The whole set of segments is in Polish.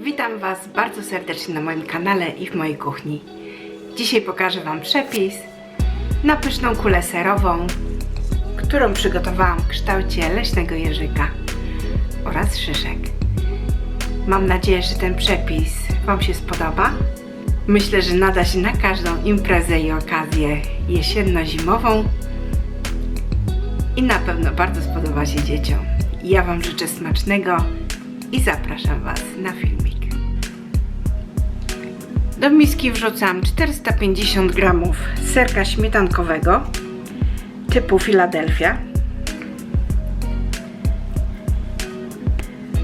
Witam Was bardzo serdecznie na moim kanale i w mojej kuchni. Dzisiaj pokażę Wam przepis na pyszną kulę serową, którą przygotowałam w kształcie leśnego jeżyka oraz szyszek. Mam nadzieję, że ten przepis Wam się spodoba. Myślę, że nada się na każdą imprezę i okazję jesienno-zimową i na pewno bardzo spodoba się dzieciom. Ja Wam życzę smacznego i zapraszam Was na filmik. Do miski wrzucam 450 g serka śmietankowego typu Philadelphia.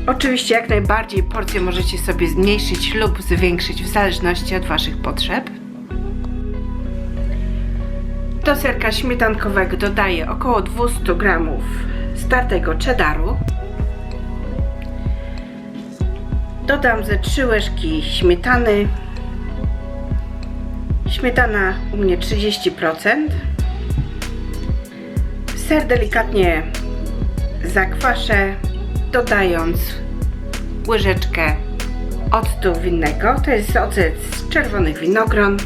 Oczywiście jak najbardziej porcję możecie sobie zmniejszyć lub zwiększyć w zależności od Waszych potrzeb. Do serka śmietankowego dodaję około 200 g startego cheddaru. Dodam ze 3 łyżki śmietany. Śmietana u mnie 30%. Ser delikatnie zakwaszę, dodając łyżeczkę octu winnego. To jest ocet z czerwonych winogron.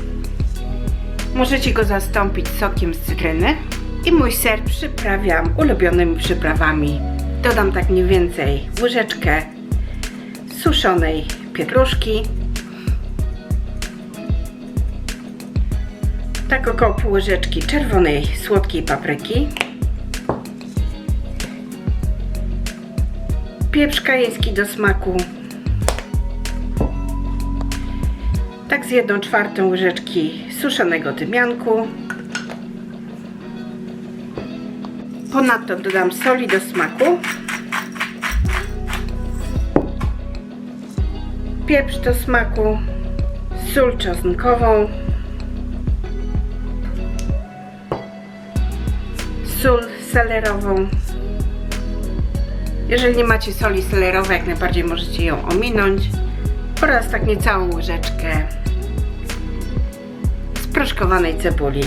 Możecie go zastąpić sokiem z cytryny. I mój ser przyprawiam ulubionymi przyprawami. Dodam tak mniej więcej łyżeczkę suszonej pietruszki. Tak około pół łyżeczki czerwonej słodkiej papryki. Pieprz kajeński do smaku. Tak z jedną czwartą łyżeczki suszonego tymianku. Ponadto dodam soli do smaku. Pieprz do smaku. Sól czosnkową. Sól selerową. Jeżeli nie macie soli selerowej, jak najbardziej możecie ją ominąć. Oraz tak niecałą łyżeczkę sproszkowanej cebuli.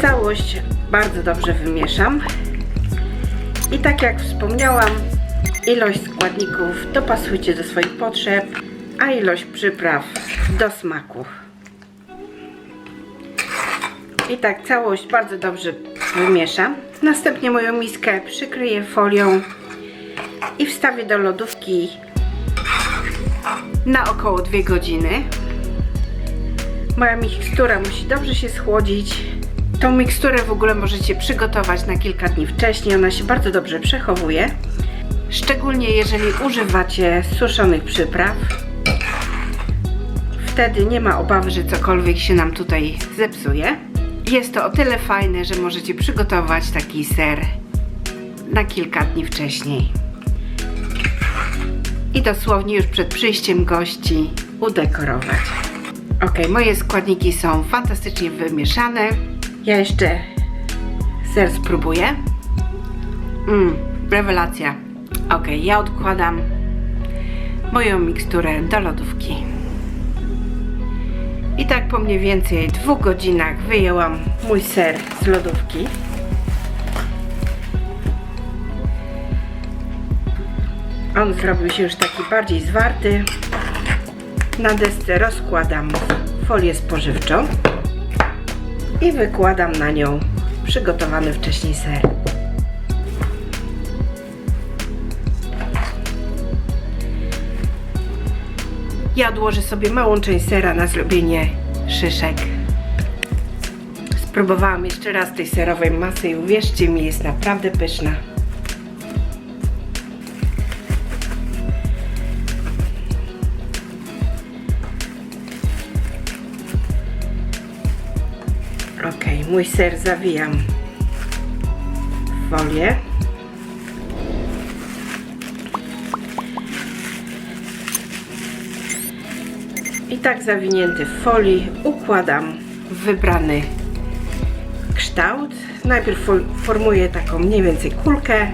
Całość bardzo dobrze wymieszam. I tak jak wspomniałam, ilość składników dopasujcie do swoich potrzeb, a ilość przypraw do smaku. I tak całość bardzo dobrze wymieszam. Następnie moją miskę przykryję folią i wstawię do lodówki na około 2 godziny. Moja mikstura musi dobrze się schłodzić. Tą miksturę w ogóle możecie przygotować na kilka dni wcześniej. Ona się bardzo dobrze przechowuje. Szczególnie jeżeli używacie suszonych przypraw. Wtedy nie ma obawy, że cokolwiek się nam tutaj zepsuje. Jest to o tyle fajne, że możecie przygotować taki ser na kilka dni wcześniej. I dosłownie już przed przyjściem gości udekorować. Ok, moje składniki są fantastycznie wymieszane. Ja jeszcze ser spróbuję. Mmm, rewelacja. Ok, ja odkładam moją miksturę do lodówki. I tak po mniej więcej dwóch godzinach wyjęłam mój ser z lodówki. On zrobił się już taki bardziej zwarty. Na desce rozkładam folię spożywczą i wykładam na nią przygotowany wcześniej ser. Ja odłożę sobie małą część sera na zrobienie szyszek. Spróbowałam jeszcze raz tej serowej masy i uwierzcie mi, jest naprawdę pyszna. Ok, mój ser zawijam w folię. I tak zawinięty w folii układam wybrany kształt. Najpierw formuję taką mniej więcej kulkę,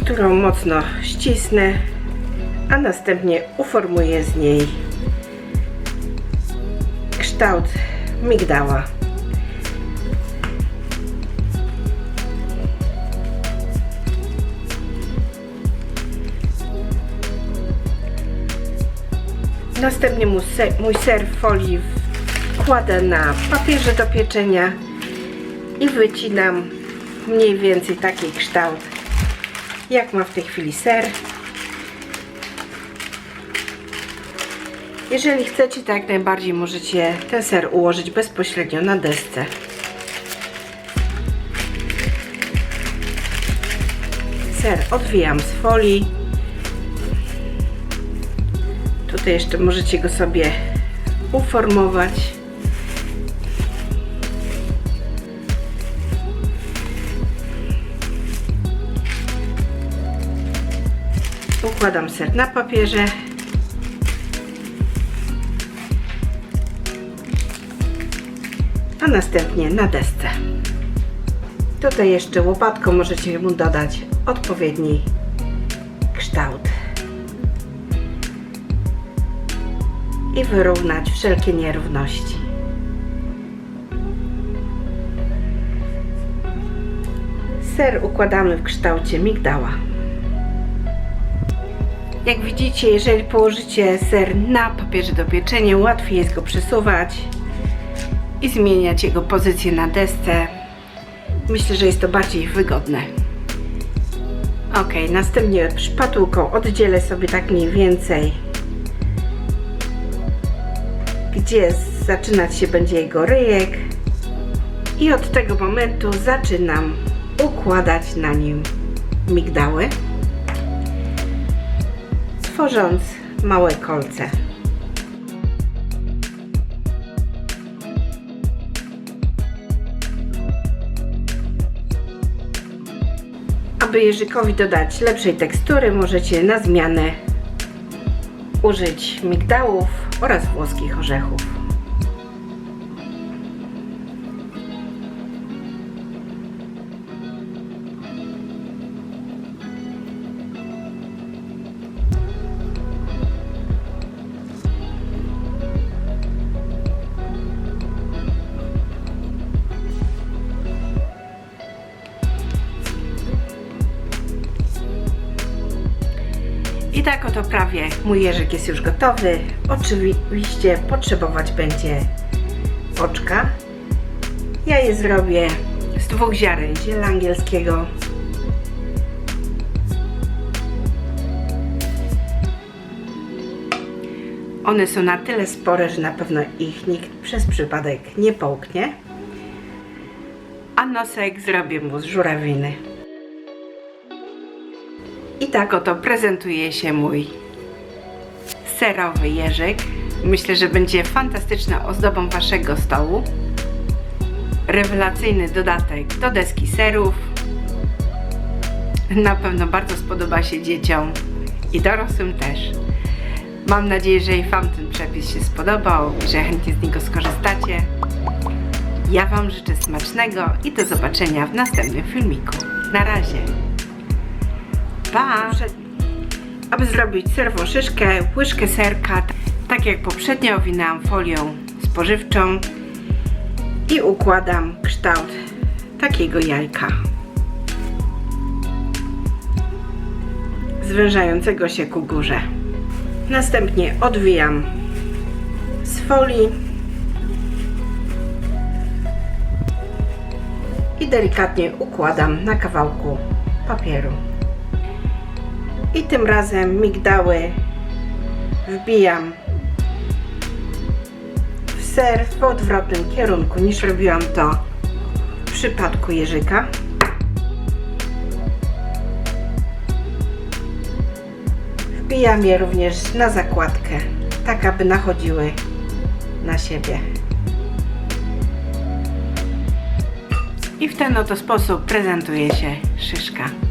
którą mocno ścisnę, a następnie uformuję z niej kształt migdała. Następnie mój ser, mój ser w folii kładę na papierze do pieczenia i wycinam mniej więcej taki kształt, jak ma w tej chwili ser. Jeżeli chcecie, to jak najbardziej możecie ten ser ułożyć bezpośrednio na desce. Ser odwijam z folii. Tutaj jeszcze możecie go sobie uformować. Układam ser na papierze. A następnie na desce. Tutaj jeszcze łopatką możecie mu dodać odpowiedni kształt. I wyrównać wszelkie nierówności. Ser układamy w kształcie migdała. Jak widzicie, jeżeli położycie ser na papierze do pieczenia, łatwiej jest go przesuwać i zmieniać jego pozycję na desce. Myślę, że jest to bardziej wygodne. Ok, następnie szpatułką oddzielę sobie tak mniej więcej, gdzie zaczynać się będzie jego ryjek i od tego momentu zaczynam układać na nim migdały, tworząc małe kolce. Aby jeżykowi dodać lepszej tekstury, możecie na zmianę użyć migdałów oraz włoskich orzechów. Oto prawie mój jeżyk jest już gotowy. Oczywiście potrzebować będzie oczka. Ja je zrobię z dwóch ziaren ziela angielskiego. One są na tyle spore, że na pewno ich nikt przez przypadek nie połknie. A nosek zrobię mu z żurawiny. Tak oto prezentuje się mój serowy jeżyk. Myślę, że będzie fantastyczną ozdobą Waszego stołu. Rewelacyjny dodatek do deski serów. Na pewno bardzo spodoba się dzieciom i dorosłym też. Mam nadzieję, że i Wam ten przepis się spodobał i że chętnie z niego skorzystacie. Ja Wam życzę smacznego i do zobaczenia w następnym filmiku. Na razie! Aby zrobić serwoszyszkę, łyżkę serka, tak jak poprzednio owinęłam folią spożywczą i układam kształt takiego jajka. Zwężającego się ku górze. Następnie odwijam z folii i delikatnie układam na kawałku papieru. I tym razem migdały wbijam w ser w odwrotnym kierunku niż robiłam to w przypadku jeżyka. Wbijam je również na zakładkę, tak aby nachodziły na siebie. I w ten oto sposób prezentuje się szyszka.